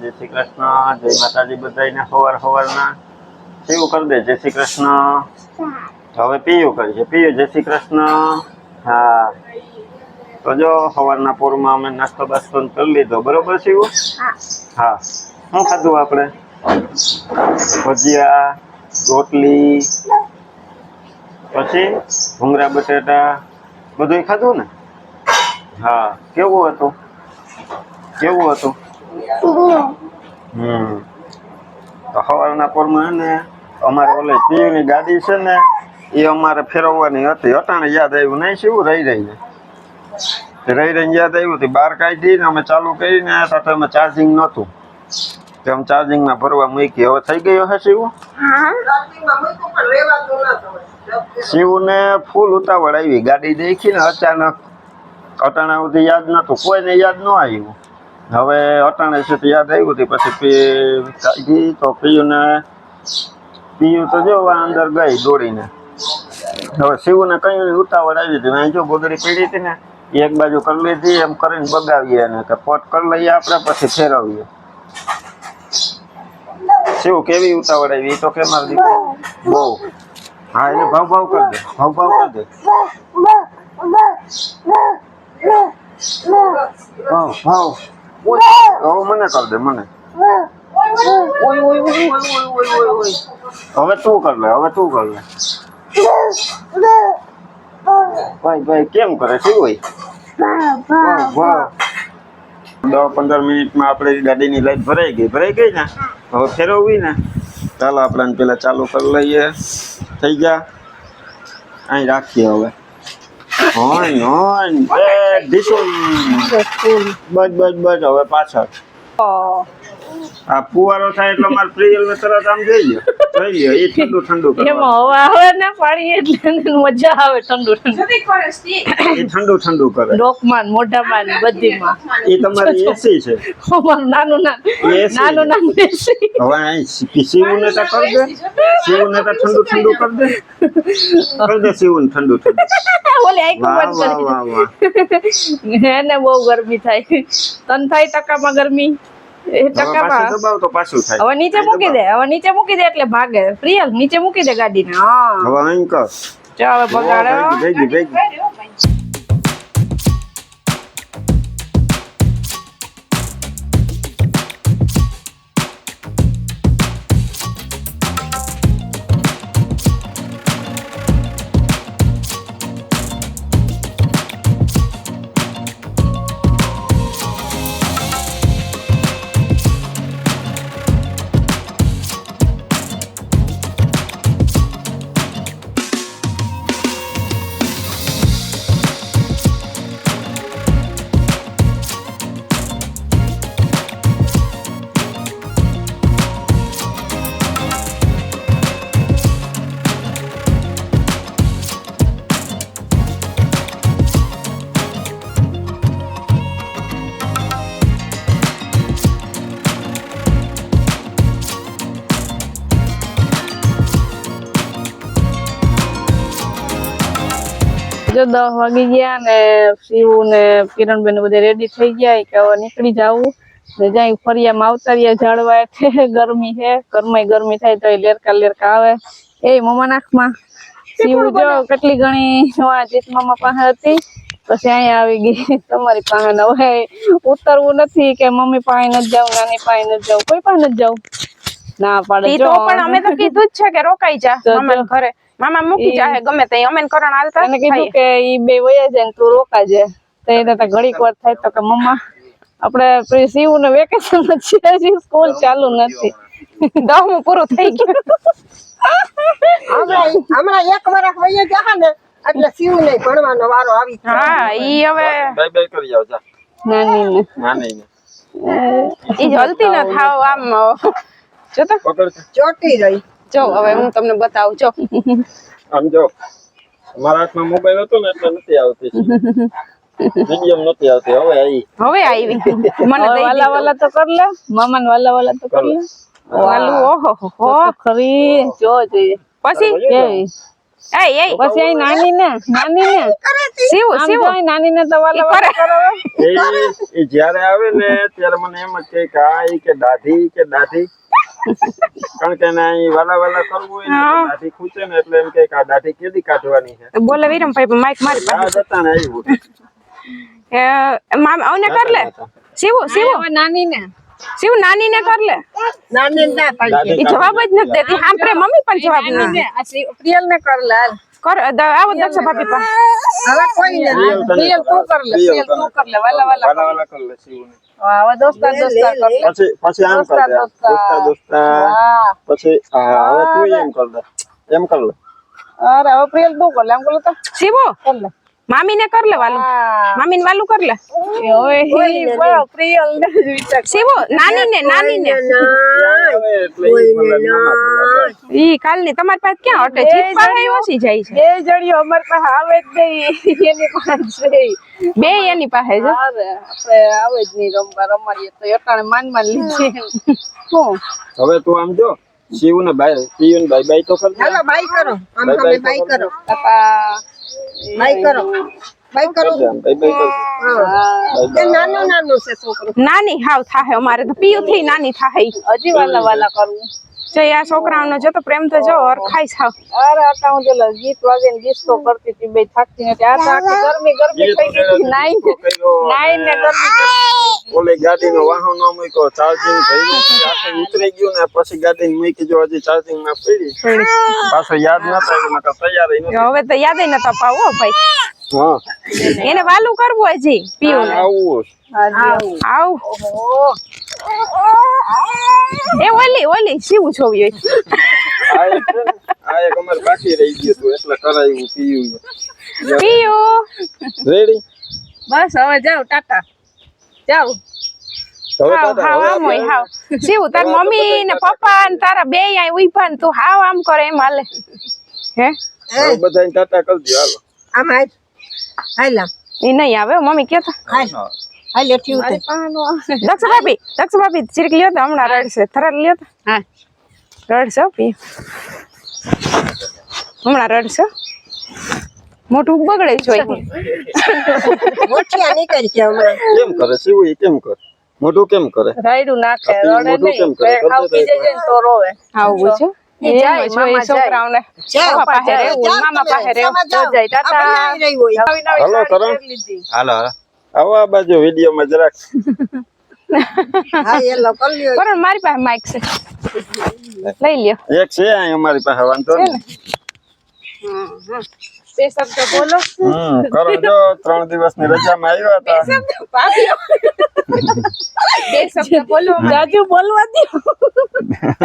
જય શ્રી કૃષ્ણ, જય માતાજી બધાને સવાર સવારના. પીવું કરી દે, જય શ્રી કૃષ્ણ. હવે પીયું કરી છે, પીયું, જય શ્રી કૃષ્ણ. હા. તો જો સવારના પોરમાં અમે નાસ્તો બાસ્તો કરી લીધો, બરોબર શિવ? હા. શું ખાધું આપણે? ભજીયા, રોટલી, પછી ભૂંગરા બટેટા બધું ખાધું ને? હા. કેવું હતું? કેવું હતું? હમ તો સવારના પોરમાં ને, અમારે ઓલે પીયુની ગાડી છે ને, એ અમારે ફેરવવાની હતી. અટાણે યાદ આવ્યું નહીં, શું રહી રહીને રહી રહીને યાદ આવ્યું હતી બહાર કાઢી ને અમે ચાલુ કરીને તો અમે ચાર્જિંગ નહોતું. તો અમે ચાર્જિંગમાં ભરવા મૂકી, હવે થઈ ગયો હશે શિવ? શિવને ફૂલ ઉતાવળ આવી. ગાડી દેખી ને અચાનક, અટાણા સુધી યાદ નહોતું. કોઈને યાદ ન આવ્યું. હવે અટાણે છે તો યાદ આવ્યું હતું પછી પી કાઢી તો પીયુને પીયું તો જો અંદર ગઈ દોડીને. હવે શિવને કઈ ઉતાવળ આવી હતી અહીં જો ગોદડી પીડી હતી ને એક બાજુ કરી લીધી એમ કરીને બગાવીએ અને કે પોટ કરી લઈએ આપણે પછી ફેરવીએ. શિવ કેવી ઉતાવળ આવી? તો કે મારી દીકરી બહુ. હા એને ભાવ ભાવ કરી દે ભાવ ભાવ કરી દે. ભાવ ભાવ. હવે મને કર દે મને. હવે તું કર લે હવે તું કર લે. ભાઈ ભાઈ કેમ કરે? શું હોય? દસ પંદર મિનિટમાં આપણે ગાડીની લાઈટ ભરાઈ ગઈ ભરાઈ ગઈ ને? હવે ફેરવવી ને? ચાલો આપણે પેલા ચાલુ કરી લઈએ. થઈ ગયા. અહીં રાખીએ હવે. હોન હોન એ ડીશું બસ બસ બસ હવે પાછળ. આ ફુવારો થાય એટલે મારે પ્રિયલ ને તરત આમ જોઈ લ્યો. જોઈ લ્યો એ ઠંડુ ઠંડુ એમાં હવા આવે ને પાણી એટલે મજા આવે ઠંડુ ઠંડુ. એ ઠંડુ ઠંડુ કરે. ડોકમાં મોઢામાં ને બધીમાં. એ તમારી એસી છે. અમારું નાનું નાનું નાનું નાનું એસી હવે અહીં શિવું ને તો કર દે. શિવું ને તો ઠંડુ ઠંડુ કર દે. કર દે શિવું ઠંડુ ઠંડુ. ઓલી આખું બંધ કરી વાહ વાહ. બહુ ગરમી થાય. તન થાય ટકામાં ગરમી? હવે નીચે મૂકી દે હવે નીચે મૂકી દે એટલે ભાગે. પ્રિયલ નીચે મૂકી દે ગાડીને. હા હવે અહીં કર. ચાલો બગાડો જો દસ વાગી ગયા ને શિવ ને કિરણબેન બધા રેડી થઈ ગયા કે હવે નીકળી જવું. ને જાય ફરિયામાં આવતા રહ્યા ઝાડવા એટલે ગરમી છે ઘરમાં ગરમી થાય તો લેરકા લેરકા આવે. એ મમા નાખમાં શિવ જો કેટલી ઘણી જીત મામા પાસે હતી. પછી અહીંયા આવી ગઈ. તમારી પાસે હવે ઉતરવું નથી કે મમ્મી પાસે નથી જાવ નાની પાસે નથી જાઉં. કોઈ પાસે નથી જાઉં. ના પાડે તો પણ અમે તો કીધું જ છે કે રોકાઈ જા મમ્મી ઘરે. મામા મૂકી જાહે ગમે તે અમે કરણ હાલતા એને કીધું કે ઈ બે વયા જાય ને તું રોકાજે તો એને તો ઘડીક વાર થાય તો કે મમ્મા આપણે પછી ને વેકેશન છે હજી સ્કૂલ ચાલુ નથી. દહમું પૂરું થઈ ગયું. હમણાં હમણાં એક વર્ષ વયે ગયા ને એટલે શિવ ને ભણવાનો વારો આવી હા ઈ હવે બાય બાય કરી આવ જા. નાની ને ના ને ઈ જલ્દી ન થાવ આમ જો તો. ચોટી રહી. જો હવે હું તમને બતાવું જો. આમ જો મારા હાથમાં મોબાઈલ હતો ને એટલે નથી આવતી. મીડિયમ નથી આવતી હવે આવી હવે આવી. મને દઈ વાલા વાલા તો કર લે. મામા વાલા વાલા તો કર લે. વાલું ઓહો હો ખરી. જો જોઈએ પછી? કેવી એ એ. પછી અહીં નાની ને નાની ને શિવ. શિવ નાની ને તો વાલા એ જ્યારે આવે ને ત્યારે મને એમ જ કે આ કે દાઢી કે દાઢી. કારણ કે ના વાલા વાલા કરવું હોય ને દાઢી ખૂચે ને એટલે એમ કે આ દાઢી કેદી કાઢવાની છે? બોલે વિરમભાઈ માઈક મારી પાસે. જતા ને આવ્યું મામ આવને કર લે. શિવ શિવ. નાની ને શિવ નાની ને કર લે. નાની ના પાડી એ જવાબ જ નથી દેતી. હાંભળે મમ્મી પણ જવાબ નથી આ શિવ- પ્રિયલ ને કર લે. કર આવો દક્ષ ભાભી પા હવે કોઈ ને પ્રિયલ તું કર લે પ્રિયલ તું કર લે. વાલા વાલા વાલા વાલા કર લે શિવને. હા, હવે દોસ્તાર દોસ્તાર કર પછી પછી આમ કર દે દોસ્તા, દોસ્તા દોસ્તા. પછી હા હવે તું એમ કર દે એમ કર લે અરે હવે પ્રિયલ બહુ કર લે કર બોલો તો. શિવો? કર લે મામી ને કર લે વાલું. મામી ને વાલું કર લે. પ્રિયલ ને. શિવો નાની ને નાની ને ઈ તમારી પાસે ક્યાં હટે? જીત પાસે ઓછી જાય છે. બે જણીઓ અમારી પાસે આવે જ નહીં. એની પાસે બે એની પાસે છે આપણે આવે જ નહીં રમવા. રમાડીએ તો એટાણે માન માન લીધી. હવે તું આમ જો શિવ ને ભાઈ શિવ ને બાય બાય તો હાલો બાઈ કરો આમ તમે બાઈ કરો. કરો. કાકા બાઈ કરો બાઈ કરો નાનું હાવ થાહે અમારે તો પીયું થી નાની થાહે હજી વાલા વાલા કરવું. જો છોકરાઓનો જો તો પ્રેમ તો જો અરખાઈ સાવ અરે આટા હું પેલા ગીત વાગે ગીત તો કરતી હતી બે થાકતી નથી. આ તો ગરમી ગરમી થઈ ગઈ હતી. નાઈ નાઈ ને ગરમી ગરમી ઓલી ગાડી નો વાહન નો મૂક્યો ચાર્જિંગ થઈ આખે ઉતરી ગયું ને પછી ગાડી મૂકી જો હજી ચાર્જિંગમાં પડી. પાછો યાદ નકર તૈયાર હવે તો યાદ ન તપાવો ભાઈ. હા એને વાલું કરવું હજી પીવું. આવું આવ. ઓહો એ ઓલી ઓલી શિવ છોવી આ એક છે ને, આ એક અમારે બાકી રહી ગયું હતું એટલે કરાયું પીયું. પિયુ. રેડી બસ હવે જાવ ટાટા. જાવ શિવ તાર મમ્મી ને પપ્પા ને તારા બે ઊભા ને તું હાવ આમ કરે એમ હાલે. હે? હવે ટાટા કરજો હાલો. આમ હાલ એ નહીં આવે મમ્મી કે હાલ. હાલ એઠી ઉતર. દક્ષ ભાભી દક્ષ ભાભી ચીરક લ્યો તો હમણાં રડશે થરાર લ્યો તો. હા. રડશે હો હમણાં રડશે હો. મોઢું બગડે છે હમણાં. કેમ કરે? શિવ કેમ કરે? મોઢું કેમ કરે? રાયડું નાખે રડે નહીં. ખાવ પી જાય ને તો રોવે. આવું છે? આવો આ બાજુ વીડિયો માં જરાક મારી પાસે માઇક છે. લઈ લ્યો. એક છે અમારી પાસે વાંધો નહીં. બે શબ્દ બોલો. હમ કરો જો ત્રણ દિવસની રજામાં આવ્યા હતા. બે શબ્દ બોલો જાજુ બોલવા દો.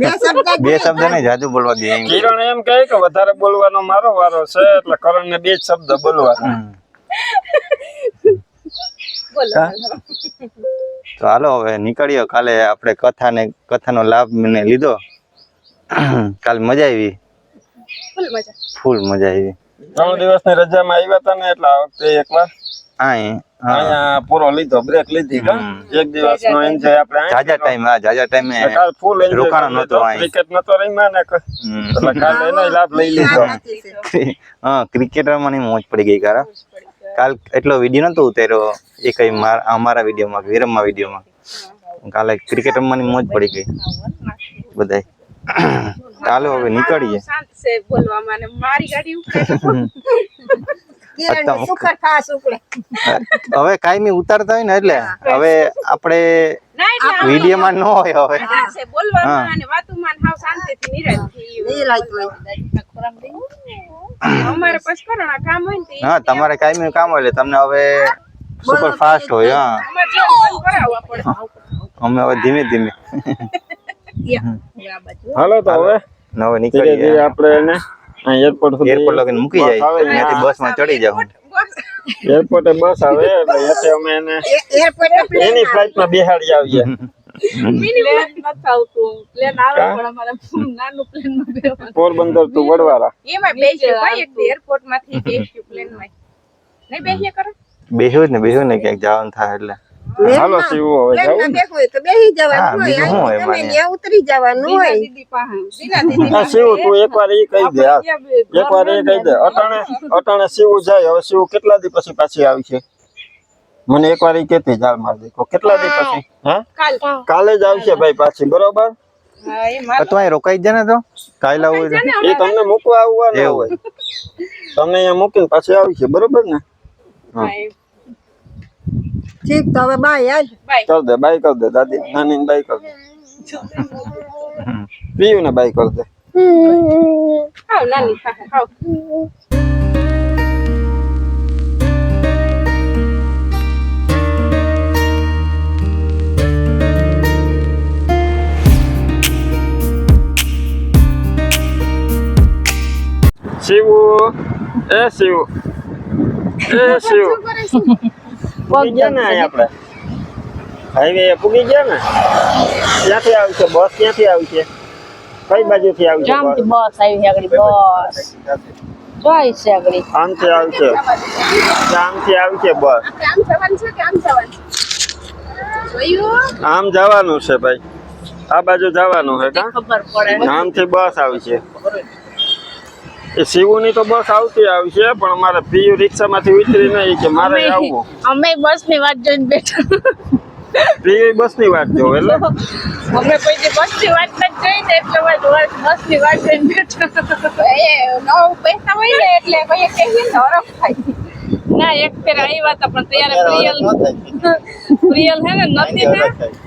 બે શબ્દ બે શબ્દ નહીં જાજુ બોલવા દે એમ. કિરણ એમ કહે કે વધારે બોલવાનો મારો વારો છે એટલે કરણ ને બે જ શબ્દ બોલવાના. બોલો તો હાલો હવે નીકળ્યો. કાલે આપણે કથાને કથાનો લાભ મને લીધો. કાલ મજા આવી. ફૂલ મજા. ફૂલ મજા આવી. ત્રણ દિવસની રજામાં આવ્યા હતા ને એટલે આ વખતે એકવાર અહીંયા પૂરો લીધો બ્રેક લીધી એક દિવસ નો એન્જોય આપણે જાજા ટાઈમ હા જાજા ટાઈમે કાલ ફૂલ એન્જોય રોકાણો નહોતો ક્રિકેટ નતો રમ્યા ને એટલે કાલે એનો લાભ લઈ લીધો. હા ક્રિકેટ રમવાની મોજ પડી ગઈ કારા કાલ એટલો વીડિયો નતો ઉતાર્યો એ કઈ માર- અમારા વિડીયોમાં વિરમમાં વિડીયોમાં કાલે ક્રિકેટ રમવાની મોજ પડી ગઈ. બધાય. ચાલો હવે નીકળીએ. શાંત છે બોલવામાં ને મારી ગાડી ઉપર હવે કાયમી ઉતારતા હોય ને એટલે હવે આપણે વિડીયોમાં ન હોય હવે. હા. હાવ તમારે કાયમી કામ હોય એટલે તમને હવે સુપર ફાસ્ટ હોય હા. અમે હવે ધીમે ધીમે. હાલો તો હવે. ને નીકળી ધીરે આપણે એને એરપોર્ટ સુધી એરપોર્ટ લગીને મૂકી જાય. ત્યાંથી બસમાં ચડી જાવ એરપોર્ટે બસ આવે એટલે ત્યાંથી અમે એને એરપોર્ટ એની ફ્લાઇટમાં બેહાડી આવીએ. પોરબંદર બેસીએ કરો? બેહ્યું જ ને બેહ્યું ને ક્યાંક જવાનું થાય એટલે. હાલો શિવ હવે જાવું તો બેસી હા, જવાનું હોય? શું હોય માને? ઉતરી જવાનું હોય. હા શિવ તું એકવાર એ કહી દે એકવાર એ કહી દે. અટાણે અટાણે શિવ જાય. હવે શિવ કેટલા દી પછી પાછી આવી છે? મને એકવાર એ કેતી જાળ માર દીકો કેટલા દી પછી? હા? કાલે. જ આવશે ભાઈ પાછી બરોબર? તો અહીં રોકાઈ જ ને તો? કાલે આવું એ તમને મૂકવા આવવાના હોય. તમને અહીંયા મૂકીને પાછી આવશે બરોબર ને? હા ઠીક તો હવે બાય હાલ. કર દે બાય કર દે દાદી. નાની ને બાય કર દે. પીયું ને બાય કર દે. શિવુ. એ શિવ. એ શિવ. પૂગી ગયા ને અહીં આપણે. હાઈવે પૂગી ગયા ને? ક્યાંથી આવશે બસ ક્યાંથી આવશે કઈ બાજુથી આવશે જામથી બસ? બસ આવી આગળ બસ. જોઈ છે આગળ. આમથી આવશે આમથી આવશે બસ? આમ જવાનું છે ભાઈ. આ બાજુ જવાનું છે કા? ખબર પડે. આમથી બસ આવશે એ શિવની તો બસ આવતી આવશે પણ અમારે પીયુ રિક્ષામાંથી ઉતરી નહીં કે મારે આવવું. અમે બસની વાત જોઈને બેઠા. પીયુ બસની વાત જો એટલે? અમે કોઈ દી બસ વાત જોઈ ને એટલે અમે બસની વાત જોઈને બેઠા. ના એક ફેર આવ્યા હતા પણ ત્યારે પ્રિયલ પ્રિયલ હે ને નથી ને?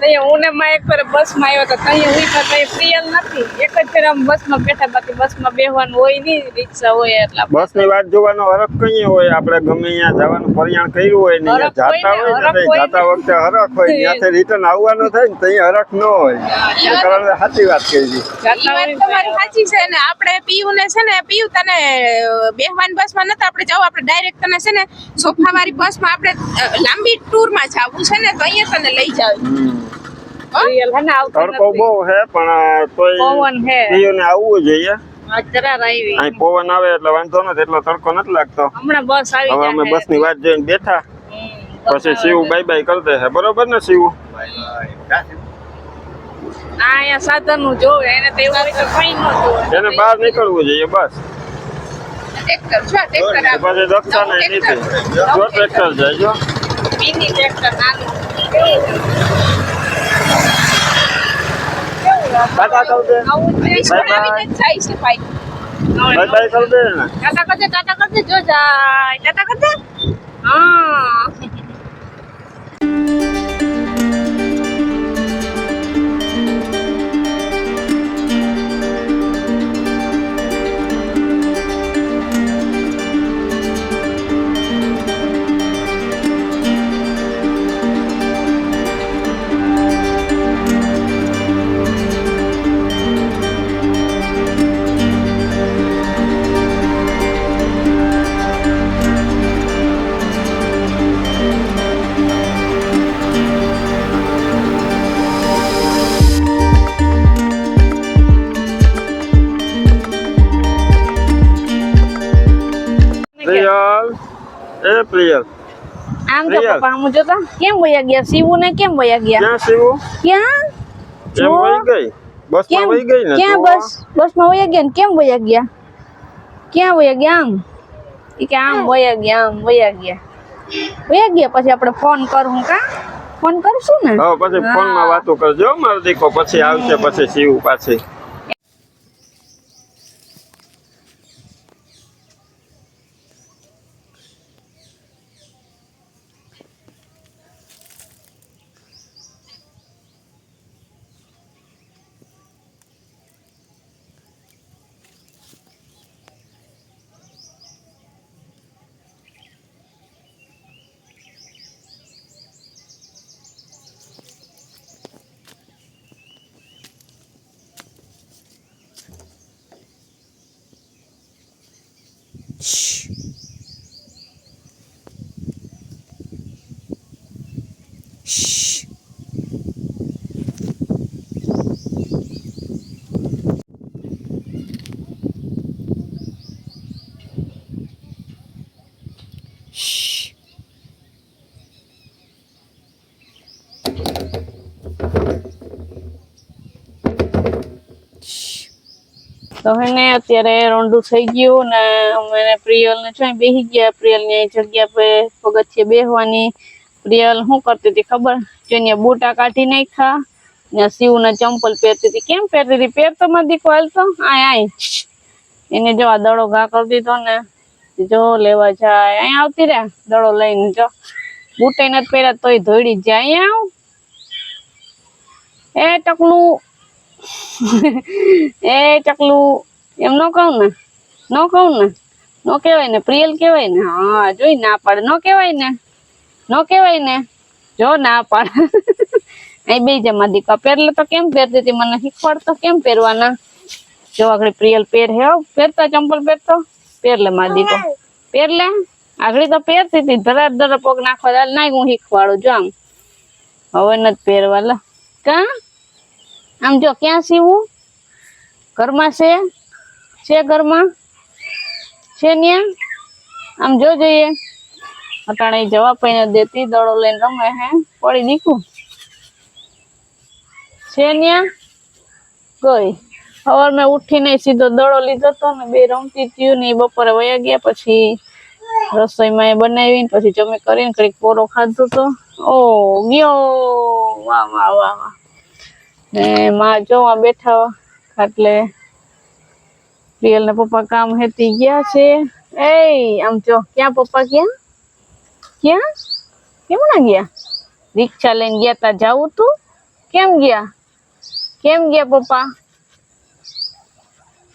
તો હું ને માં એક ફેર બસમાં આવ્યો હતો તઈએ હું તો કઈ પ્રિયલ નથી. એક જ ફેર આમ બસમાં બેઠા બાકી બસમાં બેહવાનું હોય નહીં રિક્ષા હોય એટલા બસની વાત જોવાનો હરખ કઈ હોય? આપણે ગમે ત્યાં જવાનું પરિયાણ કર્યું હોય ને હરખ હોય જાતા હોય ને જાતા વખતે હરખ હોય ત્યાંથી રિટર્ન આવવાનું થાય ને ત્યાં હરખ ન હોય. એ સાચી વાત કહી તમારી સાચી છે ને આપણે પીયુ ને છે ને પીયુ તને બેહવાન બસમાં નથી આપણે જાવ આપણે ડાયરેક્ટ તને છે ને સોફા વાળી બસમાં આપણે લાંબી ટૂરમાં જવું છે ને તો અહીંયા તને લઈ જાવ. પ્રિયલ હે? ને આવતા તડકો બહુ હે પણ તોય પવન હે. પીયુને આવવું જોઈએ. આ જરા આવી. અહીં પવન આવે એટલે વાંધો નથી એટલો તડકો નથી લાગતો. હમણાં બસ આવી હવે અમે જાય બસની વાત જોઈને બેઠા. પછી શિવ બાય બાય કરી દે છે બરોબર ને શિવ? આ અહીંયા સાધનનું જોવે એને તો એવું કઈ ન જોવે. એને બહાર નીકળવું જોઈએ બસ. ટ્રેક્ટર જો ટ્રેક્ટર આ પાસે ડોક્ટર ને નીતિ જો ટ્રેક્ટર જાય જો. મિની ટ્રેક્ટર નાનું. કાકા કહું દે આવું ટ્રેક્ટર આવીને જાય છે ભાઈ. બાય બાય કહું દે કાકા ટાટા કાકા કરજે જો જાય. ટાટા કહે હા. એ પ્રિયલ આમ તો પપ્પા હું જોતા કેમ વયા ગયા? શિવુ ને કેમ વયા ગયા? ક્યાં શિવુ? ક્યાં? કેમ. વહી ગઈ? બસમાં વહી ગઈ ને ક્યાં બસ બસ? માં વયા ગયા ને કેમ વયા ગયા? ક્યાં વયા ગયા આમ? એ કે આમ વયા ગયા આમ વયા ગયા. વયા ગયા? પછી આપણે ફોન કરું કા? ફોન કરશું ને? હા પછી ફોનમાં વાતો કરજો મારો દીકો પછી આવશે પછી શિવ પાછી. તો હેને અત્યારે રોંડું થઈ ગયું ને અમે ને પ્રિયલ ને જોઈ બેસી ગયા. પ્રિયલની જગ્યા પર પગથિયે બેસવાની પ્રિયલ શું કરતી હતી ખબર? જેને બૂટા કાઢી નાખ્યા ને શિવ ને ચંપલ પહેરતી હતી. કેમ પહેરતી હતી? પહેરતો માં દીકો હાલતો આય આય. એને જો આ દડો ઘા કરી દીધો ને, જો લેવા જાય. અહીંયા આવતી રે દડો લઈને જો. બૂટે નથી પહેર્યા તોય ધોઈડી જ જાય. અહીંયા આવ. એ ટકલું. એ ચકલું, એમ ન કહું ને. ન કહું ને. નો કહેવાય ને, પ્રિયલ કહેવાય ને. હા, જોઈ, ના પાડે. ન કહેવાય ને. ન કહેવાય ને. જો, ના પાડે. અહીં બે જમા દીકા પહેરલે તો કેમ પહેરતી હતી મને શીખવાડતો કેમ પહેરવાના? જો, આગળ પ્રિયલ પહેર હે. પહેરતા ચંપલ પહેરતો? પહેરલે મા દીકો પહેરલે? આગળ તો પહેરતી હતી. ધરા ધરા પગ નાખવા નાખ હું શીખવાડું. જો, આમ. હવે નથી પહેરવા લા કા? આમ જો ક્યાં સીવું ઘરમાં છે? છે ઘરમાં? છે ન્યા? આમ જો જોઈએ. અટાણે જવાબ પૈને દેતી, દડો લઈને રમે હે. પડી દીકું છે ન્યા? કોઈ સવાર મેં ઉઠીને સીધો દડો લીધો તો ને બે રમતી થયું ને બપોરે વયા ગયા પછી રસોઈમાં એ બનાવીને પછી જમી કરીને કંઈક પોરો ખાધો તો. ઓ, ગયો. વાહ વાહ વાહ વાહ. ને માં જો આ બેઠા ખાટલે પ્રિયલ ને પપ્પા કામ હેતી ગયા છે. એ આમ જો, ક્યાં પપ્પા ક્યાં ક્યાં? કેમ ના ગયા? રિક્ષા લઈને ગયા તા, જાવું તું? કેમ ગયા? કેમ ગયા પપ્પા?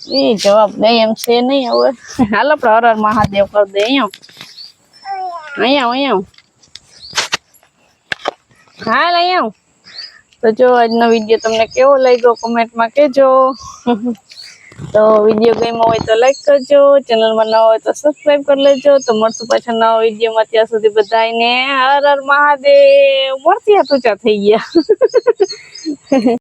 એ જવાબ દે એમ છે નહીં હવે. હાલ, આપણે હર હર મહાદેવ કરી દે, અહીંયા. અહીંયા અહીંયા. હાલ, અહીંયા. તો જો આજનો વીડિયો તમને કેવો લાગ્યો કોમેન્ટમાં કહેજો. તો વીડિયો ગમ્યો હોય તો લાઈક કરજો. ચેનલમાં ન હોય તો સબસ્ક્રાઈબ કરી લેજો. તો મળશું પાછા નવા વિડીયોમાં ત્યાં સુધી બધાને હર હર મહાદેવ. મળતી હતું ચા થઈ ગયા.